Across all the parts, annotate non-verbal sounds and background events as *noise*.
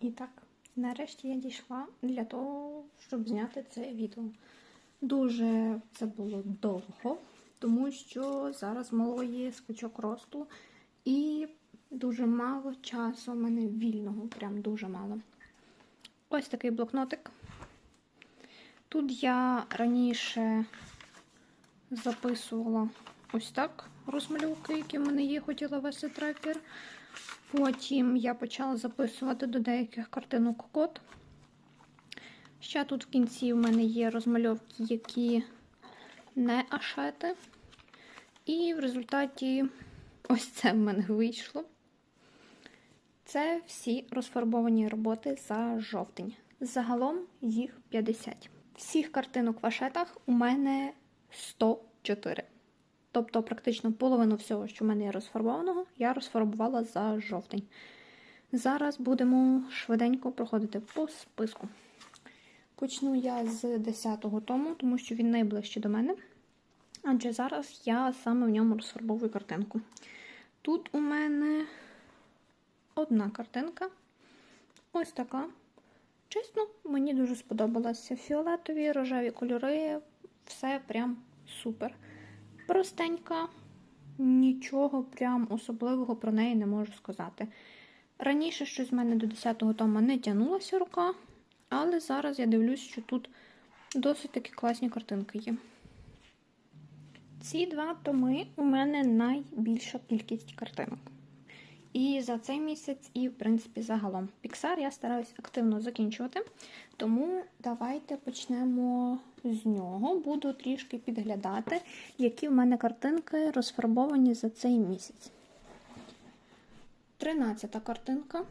І так, нарешті я дійшла для того, щоб зняти це відео. Дуже це було довго, тому що зараз малої скачок росту і дуже мало часу у мене вільного, прям дуже мало. Ось такий блокнотик. Тут я раніше записувала ось так розмальовки, які в мене є, хотіла вести трекер. Потім я почала записувати до деяких картинок код. Ще тут в кінці в мене є розмальовки, які не ашети. І в результаті ось це в мене вийшло. Це всі розфарбовані роботи за жовтень. Загалом їх 50. Всіх картинок в ашетах у мене 104. Тобто, практично половину всього, що в мене є розфарбованого, я розфарбувала за жовтень. Зараз будемо швиденько проходити по списку. Почну я з 10-го тому, тому що він найближчий до мене. Адже зараз я саме в ньому розфарбовую картинку. Тут у мене одна картинка. Ось така. Чесно, мені дуже сподобалося. Фіолетові, рожеві кольори, все прям супер. Простенька, нічого прям особливого про неї не можу сказати. Раніше щось в мене до 10-го тома не тягнулася рука, але зараз я дивлюсь, що тут досить такі класні картинки є. Ці два томи у мене найбільша кількість картинок. І за цей місяць, і, в принципі, загалом. Піксар я стараюсь активно закінчувати, тому давайте почнемо з нього. Буду трішки підглядати, які в мене картинки розфарбовані за цей місяць. Тринадцята картинка.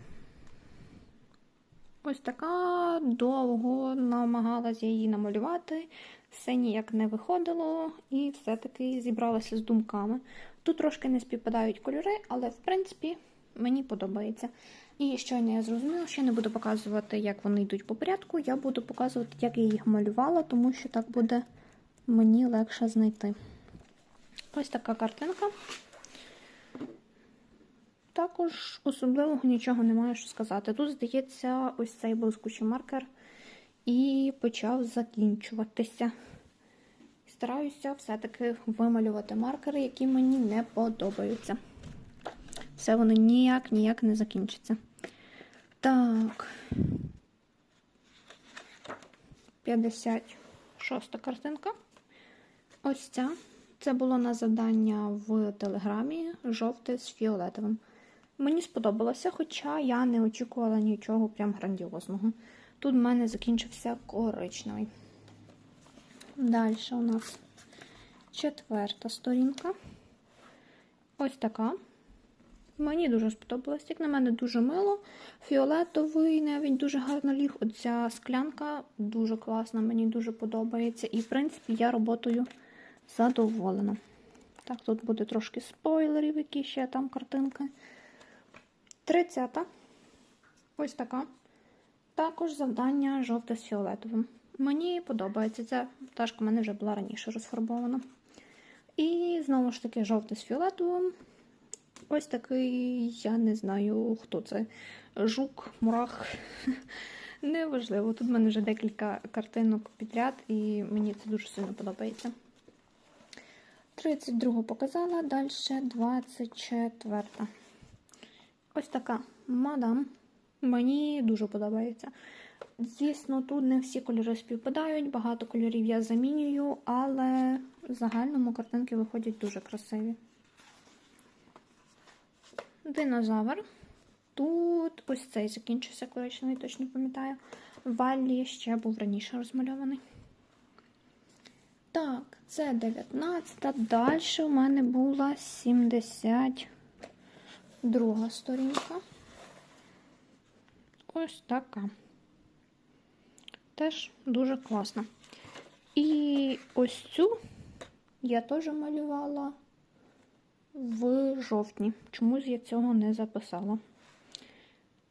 Ось така довго намагалася її намалювати, все ніяк не виходило, і все-таки зібралася з думками. Тут трошки не співпадають кольори, але в принципі мені подобається. І щойно я зрозуміла, що я не буду показувати, як вони йдуть по порядку. Я буду показувати, як я їх малювала, тому що так буде мені легше знайти. Ось така картинка. Також особливого нічого немає що сказати. Тут, здається, ось цей блискучий маркер і почав закінчуватися. Стараюся все-таки вималювати маркери, які мені не подобаються. Все воно ніяк ніяк не закінчиться. Так. 56 картинка. Ось ця. Це було на завдання в Телеграмі жовте з фіолетовим. Мені сподобалося, хоча я не очікувала нічого прям грандіозного. Тут в мене закінчився коричневий. Далі у нас четверта сторінка. Ось така. Мені дуже сподобалось. Як на мене дуже мило. Фіолетовий, навіть дуже гарно ліг. Оця склянка дуже класна, мені дуже подобається. І, в принципі, я роботою задоволена. Так, тут буде трошки спойлерів, які ще там картинки. Тридцята. Ось така. Також завдання жовте з фіолетовим. Мені подобається. Ця пташка в мене вже була раніше розфарбована. І знову ж таки, жовте з фіолетовим. Ось такий, я не знаю, хто це. Жук, мурах. *laughs* Неважливо. Тут в мене вже декілька картинок підряд, і мені це дуже сильно подобається. 32 показала, далі 24. Ось така мадам. Мені дуже подобається. Звісно, тут не всі кольори співпадають, багато кольорів я замінюю, але в загальному картинки виходять дуже красиві. Динозавр. Тут ось цей закінчився коричневий, точно пам'ятаю. Валлі ще був раніше розмальований. Так, це 19. Далі у мене була 72 сторінка. Ось така. Теж дуже класна. І ось цю я теж малювала в жовтні. Чомусь я цього не записала.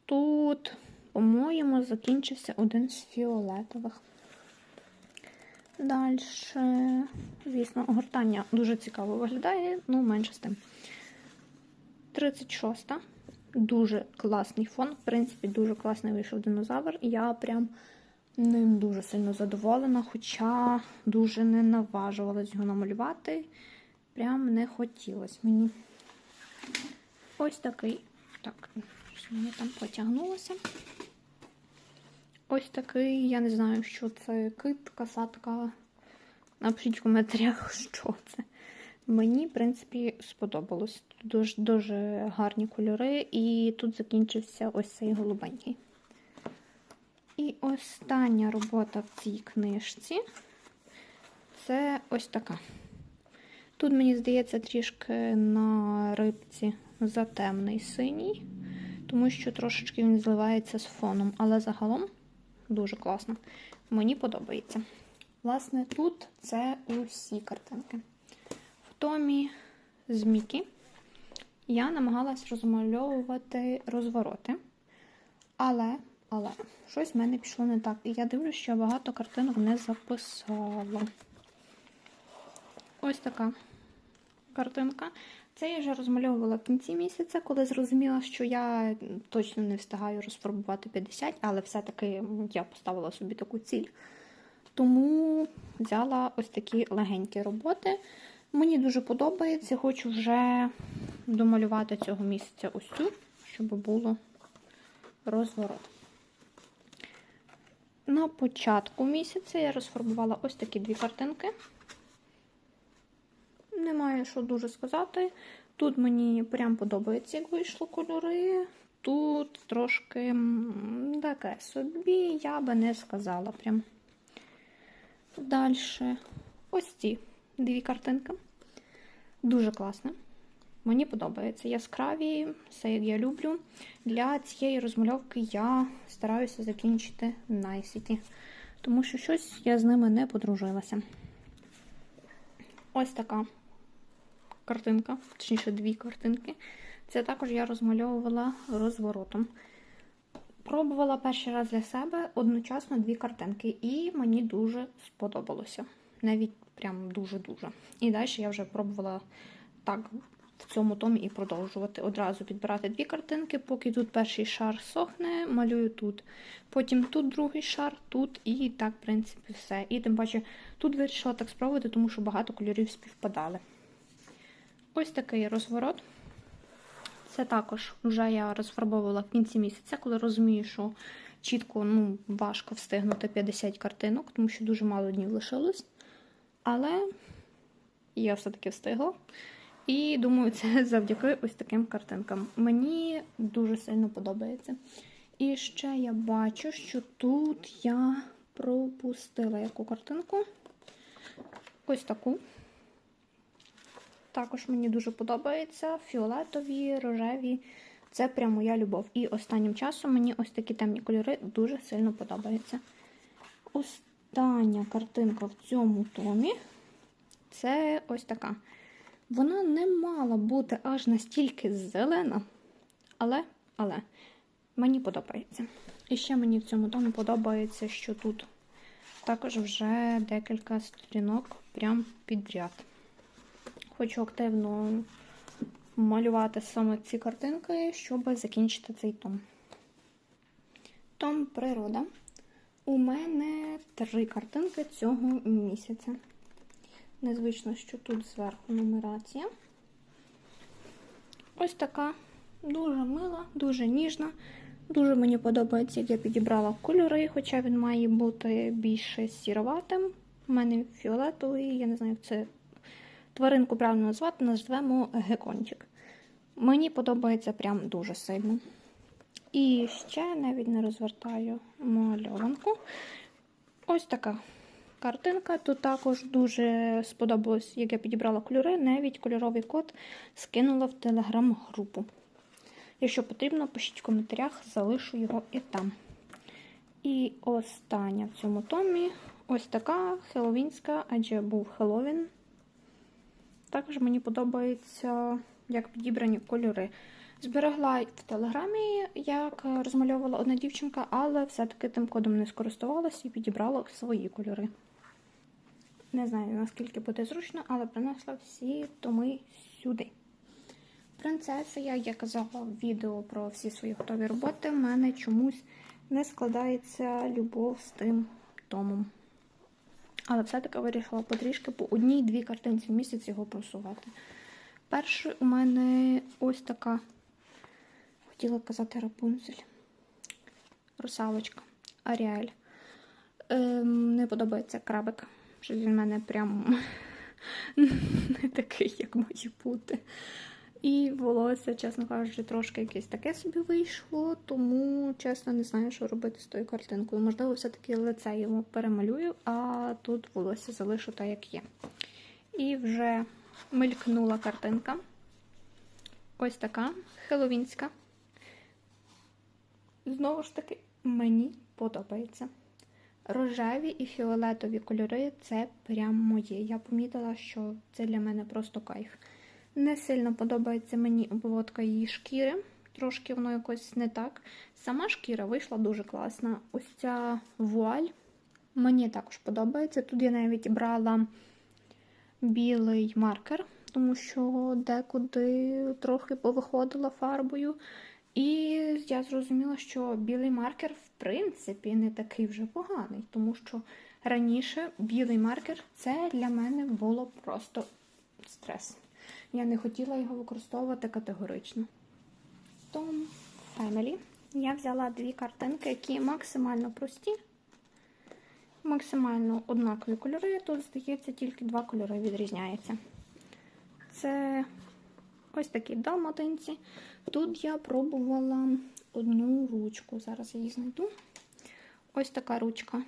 Тут, по-моєму, закінчився один з фіолетових. Далі, звісно, огортання дуже цікаво виглядає, ну, менше з тим. 36. та Дуже класний фон. В принципі, дуже класний вийшов динозавр. Я прям ним дуже сильно задоволена, хоча дуже не наважувалась його намалювати. Прям не хотілося мені. Ось такий. Так, що мені там потягнулося. Ось такий, я не знаю, що це кит, касатка. Напишіть в коментарях, *laughs* що це. Мені, в принципі, сподобалось. Дуже, дуже гарні кольори, і тут закінчився ось цей голубенький. І остання робота в цій книжці це ось така. Тут, мені здається, трішки на рибці затемний синій, тому що трошечки він зливається з фоном, але загалом дуже класно. Мені подобається. Власне, тут це усі картинки. В томі з Мікі я намагалась розмальовувати розвороти, але, але щось в мене пішло не так. І я дивлюся, що багато картинок не записала. Ось така картинка. Це я вже розмальовувала в кінці місяця, коли зрозуміла, що я точно не встигаю розфарбувати 50, але все-таки я поставила собі таку ціль. Тому взяла ось такі легенькі роботи. Мені дуже подобається, хочу вже домалювати цього місяця ось цю, щоб було розворот. На початку місяця я розфарбувала ось такі дві картинки. Немає що дуже сказати. Тут мені прям подобається, як вийшло кольори. Тут трошки таке собі, я би не сказала прям. Далі ось ці дві картинки. Дуже класно. Мені подобається. Яскраві, все як я люблю. Для цієї розмальовки я стараюся закінчити найсіті, тому що щось я з ними не подружилася. Ось така картинка, точніше, дві картинки. Це також я розмальовувала розворотом. Пробувала перший раз для себе одночасно дві картинки, і мені дуже сподобалося. Навіть прям дуже-дуже. І далі я вже пробувала так в цьому томі і продовжувати. Одразу підбирати дві картинки, поки тут перший шар сохне, малюю тут. Потім тут другий шар, тут і так, в принципі, все. І тим паче тут вирішила так спробувати, тому що багато кольорів співпадали. Ось такий розворот. Це також вже я розфарбовувала в кінці місяця, коли розумію, що чітко ну, важко встигнути 50 картинок, тому що дуже мало днів лишилось. Але я все-таки встигла. І думаю, це *laughs* завдяки ось таким картинкам. Мені дуже сильно подобається. І ще я бачу, що тут я пропустила яку картинку. Ось таку. Також мені дуже подобається фіолетові, рожеві. Це прям моя любов. І останнім часом мені ось такі темні кольори дуже сильно подобаються. Остання картинка в цьому томі це ось така. Вона не мала бути аж настільки зелена, але, але мені подобається. І ще мені в цьому томі подобається, що тут також вже декілька сторінок прям підряд. Хочу активно малювати саме ці картинки, щоб закінчити цей том. Том природа. У мене три картинки цього місяця. Незвично, що тут зверху нумерація. Ось така дуже мила, дуже ніжна. Дуже мені подобається, як я підібрала кольори, хоча він має бути більше сіроватим. У мене фіолетовий, я не знаю, як це тваринку правильно назвати, назвемо гекончик. Мені подобається прям дуже сильно. І ще навіть не розвертаю мальованку. Ось така картинка. Тут також дуже сподобалось, як я підібрала кольори. Навіть кольоровий код скинула в телеграм-групу. Якщо потрібно, пишіть в коментарях, залишу його і там. І остання в цьому томі ось така хеловінська, адже був Хеллоуін. Також мені подобається, як підібрані кольори. Зберегла в телеграмі, як розмальовувала одна дівчинка, але все-таки тим кодом не скористувалася і підібрала свої кольори. Не знаю, наскільки буде зручно, але принесла всі томи сюди. Принцеса, як я казала в відео про всі свої готові роботи, в мене чомусь не складається любов з тим томом. Але все-таки вирішила потрішки по одній-дві картинці в місяць його просувати. Перший у мене ось така, хотіла казати Рапунцель. Русалочка. Аріель. Ем, не подобається крабик. Що він в мене прям *laughs* не такий, як має бути. І волосся, чесно кажучи, трошки якесь таке собі вийшло, тому, чесно, не знаю, що робити з тою картинкою. Можливо, все-таки лице йому перемалюю, а тут волосся залишу так, як є. І вже мелькнула картинка. Ось така хеловінська. Знову ж таки, мені подобається. Рожеві і фіолетові кольори це прям моє. Я помітила, що це для мене просто кайф. Не сильно подобається мені обводка її шкіри. Трошки воно якось не так. Сама шкіра вийшла дуже класна. Ось ця вуаль мені також подобається. Тут я навіть брала білий маркер, тому що декуди трохи повиходила фарбою. І я зрозуміла, що білий маркер, в принципі, не такий вже поганий, тому що раніше білий маркер це для мене було просто стрес. Я не хотіла його використовувати категорично. Tom Family. Я взяла дві картинки, які максимально прості, максимально однакові кольори. Тут, здається, тільки два кольори відрізняються. Це ось такі далматинці. Тут я пробувала одну ручку. Зараз я її знайду. Ось така ручка.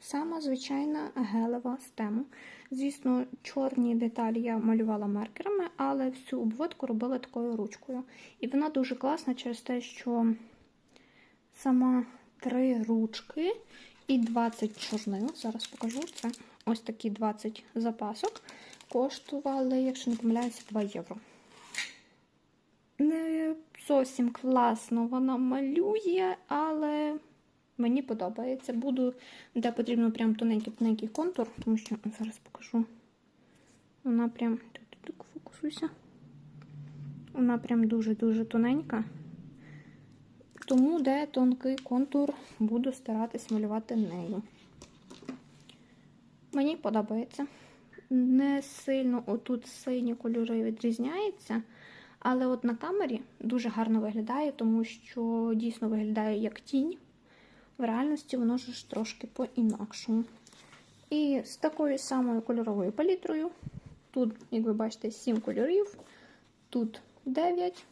Сама звичайна гелева з тему. Звісно, чорні деталі я малювала маркерами, але всю обводку робила такою ручкою. І вона дуже класна через те, що сама три ручки і 20 чорнил. Зараз покажу це. Ось такі 20 запасок. Коштували, якщо не помиляюся, 2 євро. Не зовсім класно вона малює, але мені подобається. Буду, де потрібно прям тоненький-тоненький контур, тому що зараз покажу. Вона прям так фокусуйся. Вона прям дуже-дуже тоненька. Тому, де тонкий контур, буду старатись малювати нею. Мені подобається. Не сильно отут сині кольори відрізняються. Але от на камері дуже гарно виглядає, тому що дійсно виглядає як тінь. В реальності воно ж трошки по-інакшому. І з такою самою кольоровою палітрою. Тут, як ви бачите, 7 кольорів, тут 9.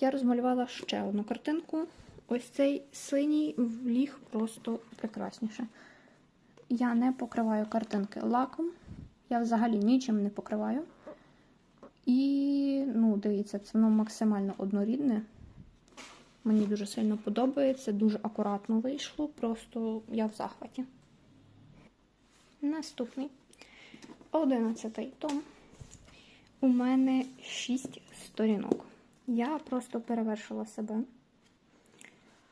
Я розмалювала ще одну картинку. Ось цей синій вліг просто прекрасніше. Я не покриваю картинки лаком. Я взагалі нічим не покриваю. І, ну, дивіться, це воно максимально однорідне. Мені дуже сильно подобається, дуже акуратно вийшло, просто я в захваті. Наступний 11 том. У мене 6 сторінок. Я просто перевершила себе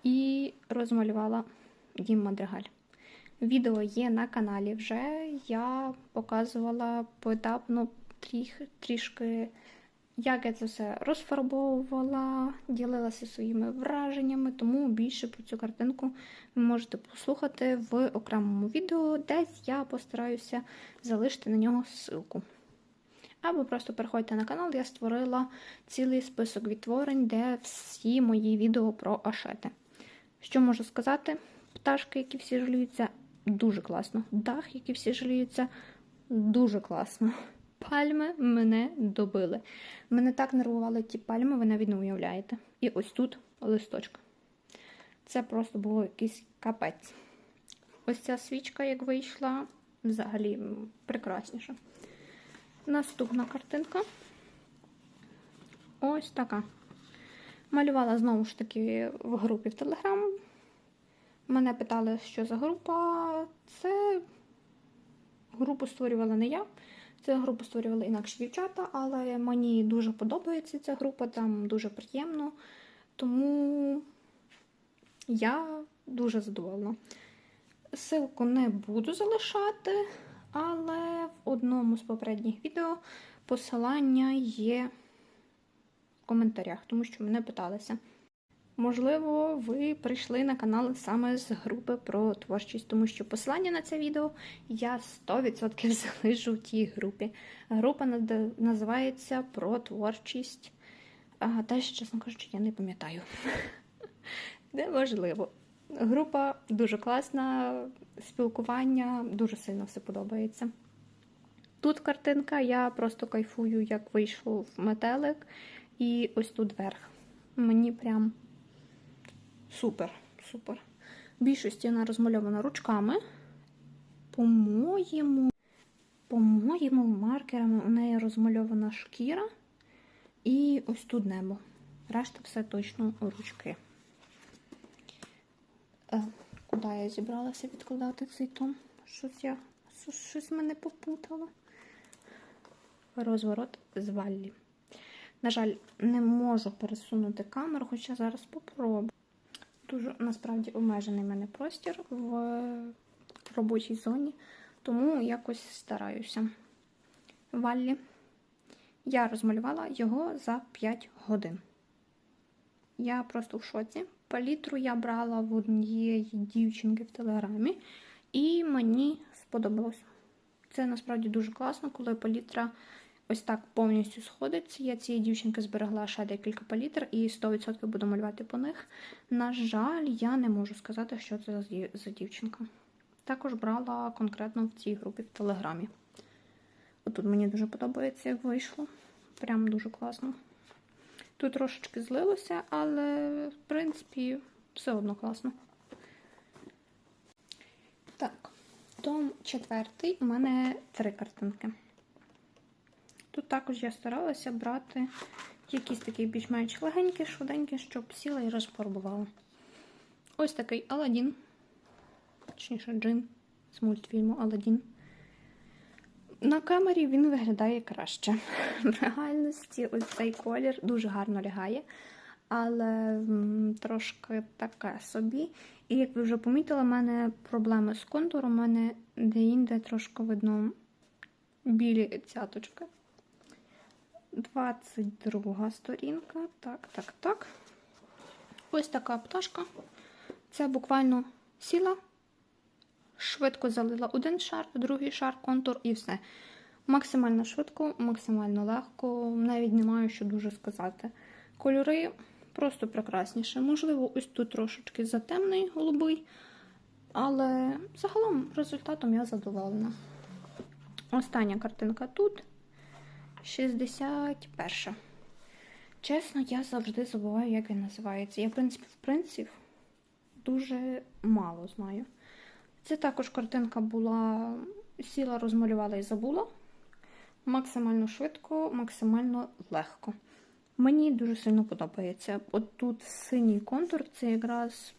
і розмалювала Дім Мадригаль. Відео є на каналі вже. Я показувала поетапно трішки, як я це все розфарбовувала, ділилася своїми враженнями, тому більше про цю картинку ви можете послухати в окремому відео, десь я постараюся залишити на нього ссылку. Або просто переходьте на канал, я створила цілий список відтворень, де всі мої відео про ашети. Що можу сказати? Пташки, які всі жаліються, дуже класно. Дах, які всі жаліються, дуже класно. Пальми мене добили. Мене так нервували ті пальми, ви навіть не уявляєте. І ось тут листочка. Це просто було якийсь капець. Ось ця свічка, як вийшла, взагалі прекрасніша. Наступна картинка. Ось така. Малювала знову ж таки в групі в Телеграм. Мене питали, що за група. Це групу створювала не я. Цю групу створювали інакші дівчата, але мені дуже подобається ця група, там дуже приємно. Тому я дуже задоволена. Силку не буду залишати, але в одному з попередніх відео посилання є в коментарях, тому що мене питалися. Можливо, ви прийшли на канал саме з групи про творчість, тому що посилання на це відео я 100% *laughs* залишу в тій групі. Група називається Про творчість. А теж, чесно кажучи, я не пам'ятаю. *laughs* Неважливо. Група дуже класна, спілкування, дуже сильно все подобається. Тут картинка, я просто кайфую, як вийшов метелик, і ось тут верх. Мені прям супер, супер. В більшості вона розмальована ручками. По-моєму, по-моєму, маркерами у неї розмальована шкіра. І ось тут небо. Решта все точно ручки. Е, куди я зібралася відкладати цей том? Щось я щось- мене попутало. Розворот з Валлі. На жаль, не можу пересунути камеру, хоча зараз попробую. Дуже насправді обмежений в мене простір в робочій зоні, тому якось стараюся. Валлі. Я розмалювала його за 5 годин. Я просто в шоці. Палітру я брала в однієї дівчинки в телеграмі, і мені сподобалось. Це насправді дуже класно, коли палітра ось так повністю сходиться. Я цієї дівчинки зберегла ще декілька палітр і 100% буду малювати по них. На жаль, я не можу сказати, що це за дівчинка. Також брала конкретно в цій групі в Телеграмі. Отут мені дуже подобається, як вийшло. Прям дуже класно. Тут трошечки злилося, але в принципі все одно класно. Так, том четвертий у мене три картинки. Тут також я старалася брати якісь такі більш-менш легенькі, швиденькі, щоб сіла і розфарбувала. Ось такий Аладдін, точніше, джин з мультфільму Аладдін. На камері він виглядає краще. В реальності ось цей колір дуже гарно лягає, але трошки таке собі. І як ви вже помітили, в мене проблеми з контуром, у мене де-інде трошки видно білі цяточки. 22 сторінка. Так, так, так. Ось така пташка. Це буквально сіла, швидко залила один шар, другий шар, контур і все. Максимально швидко, максимально легко, навіть не маю що дуже сказати. Кольори просто прекрасніше. Можливо, ось тут трошечки затемний голубий, але загалом результатом я задоволена. Остання картинка тут. 61. Чесно, я завжди забуваю, як він називається. Я, в принципі, в принципі, дуже мало знаю. Це також картинка була, сіла, розмалювала і забула. Максимально швидко, максимально легко. Мені дуже сильно подобається. От тут синій контур це якраз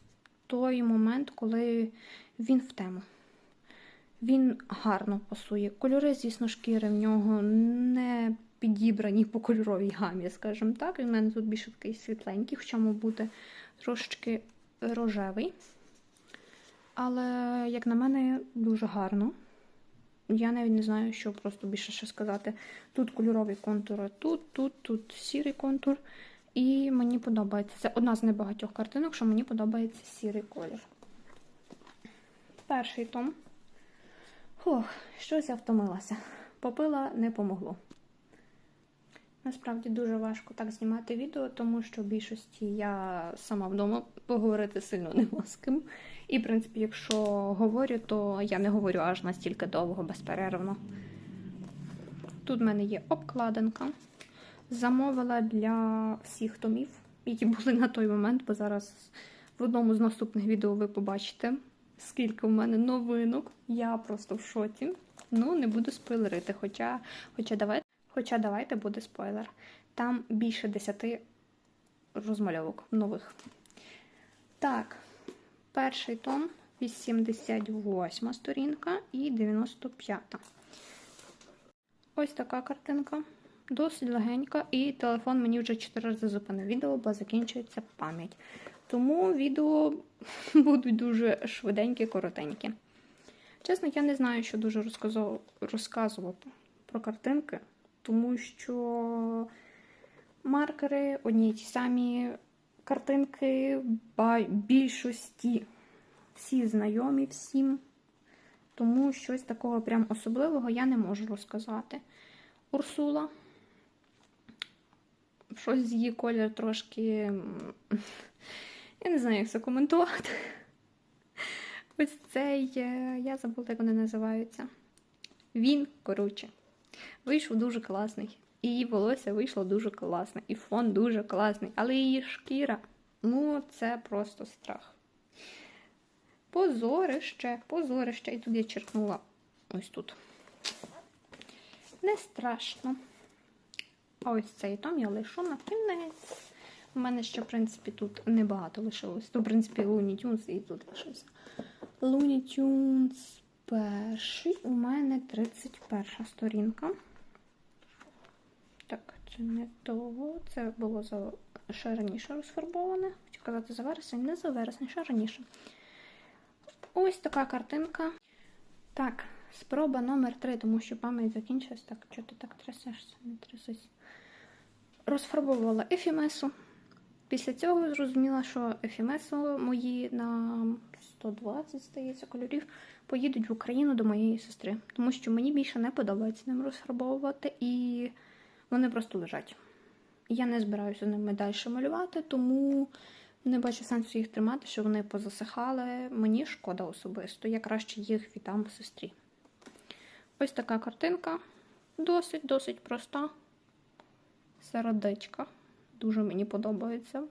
той момент, коли він в тему. Він гарно пасує. Кольори, звісно, шкіри в нього не підібрані по кольоровій гамі, скажімо так. Він в мене тут більше такий світленький, хоча, мав бути трошечки рожевий. Але, як на мене, дуже гарно. Я навіть не знаю, що просто більше ще сказати. Тут кольоровий контур, а тут, тут, тут сірий контур. І мені подобається. Це одна з небагатьох картинок, що мені подобається сірий колір. Перший том. Фух, щось я втомилася. Попила не помогло. Насправді дуже важко так знімати відео, тому що в більшості я сама вдома поговорити сильно нема з ким. І, в принципі, якщо говорю, то я не говорю аж настільки довго, безперервно. Тут в мене є обкладинка. Замовила для всіх томів, які були на той момент, бо зараз в одному з наступних відео ви побачите, скільки в мене новинок. Я просто в шоці. Ну, не буду спойлерити, хоча, хоча, давайте, хоча давайте буде спойлер. Там більше 10 розмальовок нових. Так, перший том, 88 сторінка і 95. Ось така картинка. Досить легенька, і телефон мені вже 4 рази зупинив відео, бо закінчується пам'ять. Тому відео *laughs* будуть дуже швиденькі, коротенькі. Чесно, я не знаю, що дуже розказу- розказувати про картинки, тому що маркери, одні й ті самі картинки, більшості всі знайомі всім. Тому щось такого прям особливого я не можу розказати. Урсула. Щось з її колір трошки. Я не знаю, як це коментувати. Ось цей, е, я забула, як вони називаються. Він, коротше, вийшов дуже класний. І її волосся вийшло дуже класне. І фон дуже класний. Але її шкіра, ну, це просто страх. Позорище, позорище. І тут я черкнула ось тут. Не страшно. Ось цей том я лишу на кінець. У мене ще, в принципі, тут небагато лишилось. То, в принципі, Looney Tunes і тут лишився. Looney Tunes перший. У мене 31 сторінка. Так, це не того. Це було за ще раніше розфарбоване. Хочу казати за вересень, не за вересень, ще раніше. Ось така картинка. Так, спроба номер 3, тому що пам'ять закінчилась. Так, чого ти так трясешся? Не трясись. Розфарбовувала ефімесу. Після цього зрозуміла, що ефімесу мої на 120, здається, кольорів поїдуть в Україну до моєї сестри, тому що мені більше не подобається ним розфарбовувати, і вони просто лежать. Я не збираюся ними далі малювати, тому не бачу сенсу їх тримати, що вони позасихали. Мені шкода особисто. Я краще їх віддам сестрі. Ось така картинка. Досить-досить проста. Сердечка. Дуже мені подобається.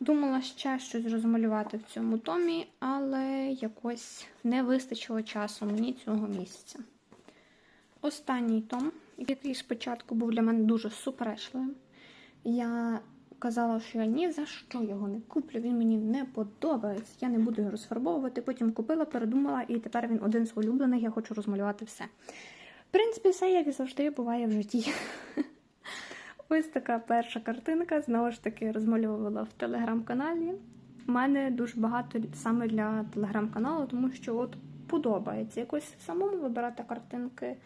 Думала ще щось розмалювати в цьому томі, але якось не вистачило часу мені цього місяця. Останній том, який спочатку був для мене дуже суперечливим. Я казала, що я ні за що його не куплю, він мені не подобається, я не буду його розфарбовувати. Потім купила, передумала, і тепер він один з улюблених, я хочу розмалювати все. В принципі, все, як і завжди, буває в житті. *laughs* Ось така перша картинка. Знову ж таки, розмальовувала в телеграм-каналі. У мене дуже багато саме для телеграм-каналу, тому що от подобається якось самому вибирати картинки.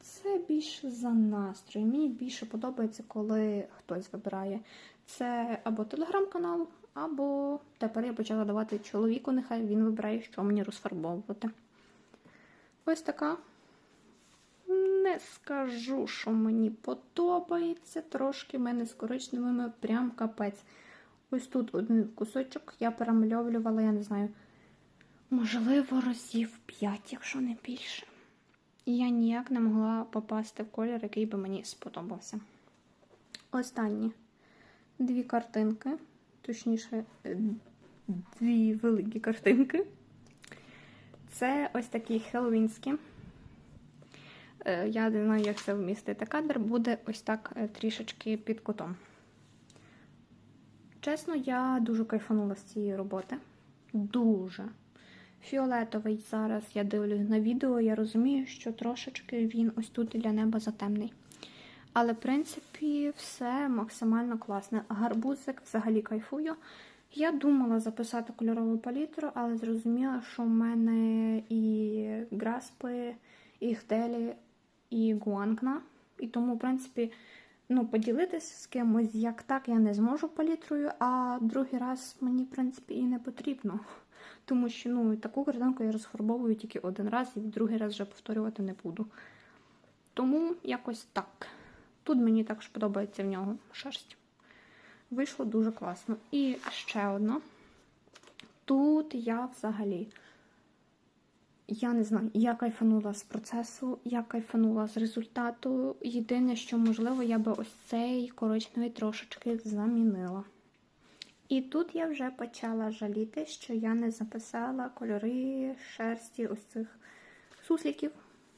Це більше за настрій. Мені більше подобається, коли хтось вибирає. Це або телеграм-канал, або тепер я почала давати чоловіку, нехай він вибирає, що мені розфарбовувати. Ось така. Не скажу, що мені подобається. Трошки в мене з коричневими прям капець. Ось тут один кусочок я перемальовувала, я не знаю, можливо, разів 5, якщо не більше. І я ніяк не могла попасти в колір, який би мені сподобався. Останні дві картинки, точніше, дві великі картинки. Це ось такі хеллоуінські. Е, Я не знаю, як це вмістити кадр, буде ось так е, трішечки під кутом. Чесно, я дуже кайфанула з цієї роботи. Дуже. Фіолетовий зараз я дивлюсь на відео, я розумію, що трошечки він ось тут для неба затемний. Але, в принципі, все максимально класне. Гарбузик взагалі кайфую. Я думала записати кольорову палітру, але зрозуміла, що в мене і граспи, і хтелі, і гуанкна. І тому, в принципі, ну, поділитися з кимось як так я не зможу палітрою, а другий раз мені, в принципі, і не потрібно. Тому що ну, таку картинку я розфарбовую тільки один раз і другий раз вже повторювати не буду. Тому якось так. Тут мені також подобається в нього шерсть. Вийшло дуже класно. І ще одна. Тут я взагалі, я не знаю, я кайфанула з процесу, я кайфанула з результату. Єдине, що, можливо, я би ось цей коричневий трошечки замінила. І тут я вже почала жаліти, що я не записала кольори шерсті ось цих сусліків.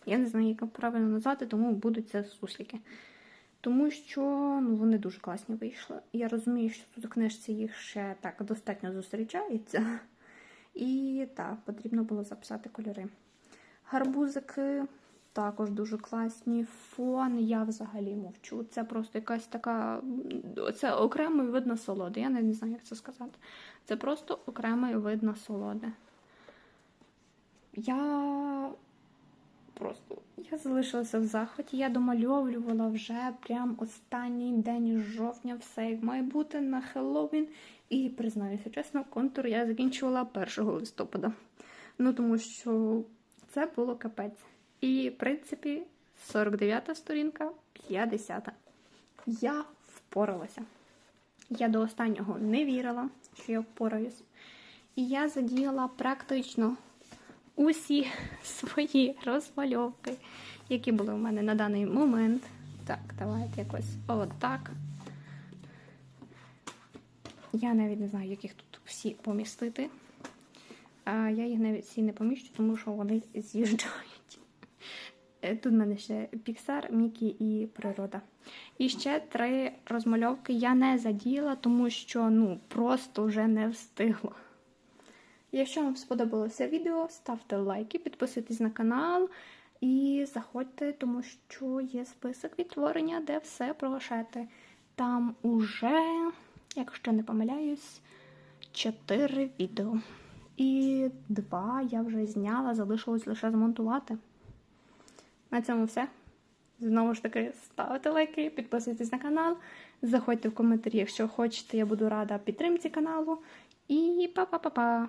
Я не знаю, як правильно назвати, тому будуть це сусліки. Тому що ну, вони дуже класні вийшли. Я розумію, що тут у книжці їх ще так достатньо зустрічається. І так, потрібно було записати кольори. Гарбузики також дуже класні. Фон я взагалі мовчу. Це просто якась така. Це окремий вид насолоди. Я не знаю, як це сказати. Це просто окремий вид насолоди. Я просто я залишилася в захваті. Я домальовувала вже прям останній день жовтня, все як має бути на Хеллоуін. І признаюся чесно, контур я закінчувала 1 листопада. Ну тому що це було капець. І, в принципі, 49 сторінка, 50. Я впоралася. Я до останнього не вірила, що я впораюсь. І я задіяла практично усі *laughs* свої розмальовки, які були у мене на даний момент. Так, давайте якось отак. Я навіть не знаю, як їх тут всі помістити. А я їх навіть всі не поміщу, тому що вони з'їжджають. Е, Тут в мене ще Піксар, Мікі і природа. І ще три розмальовки я не задіяла, тому що ну, просто вже не встигла. Якщо вам сподобалося відео, ставте лайки, підписуйтесь на канал і заходьте, тому що є список відтворення, де все про лошети. Там уже, якщо не помиляюсь, 4 відео. І два я вже зняла, залишилось лише змонтувати. На цьому все. Знову ж таки, ставте лайки, підписуйтесь на канал, заходьте в коментарі, якщо хочете, я буду рада підтримці каналу. І па-па-па-па!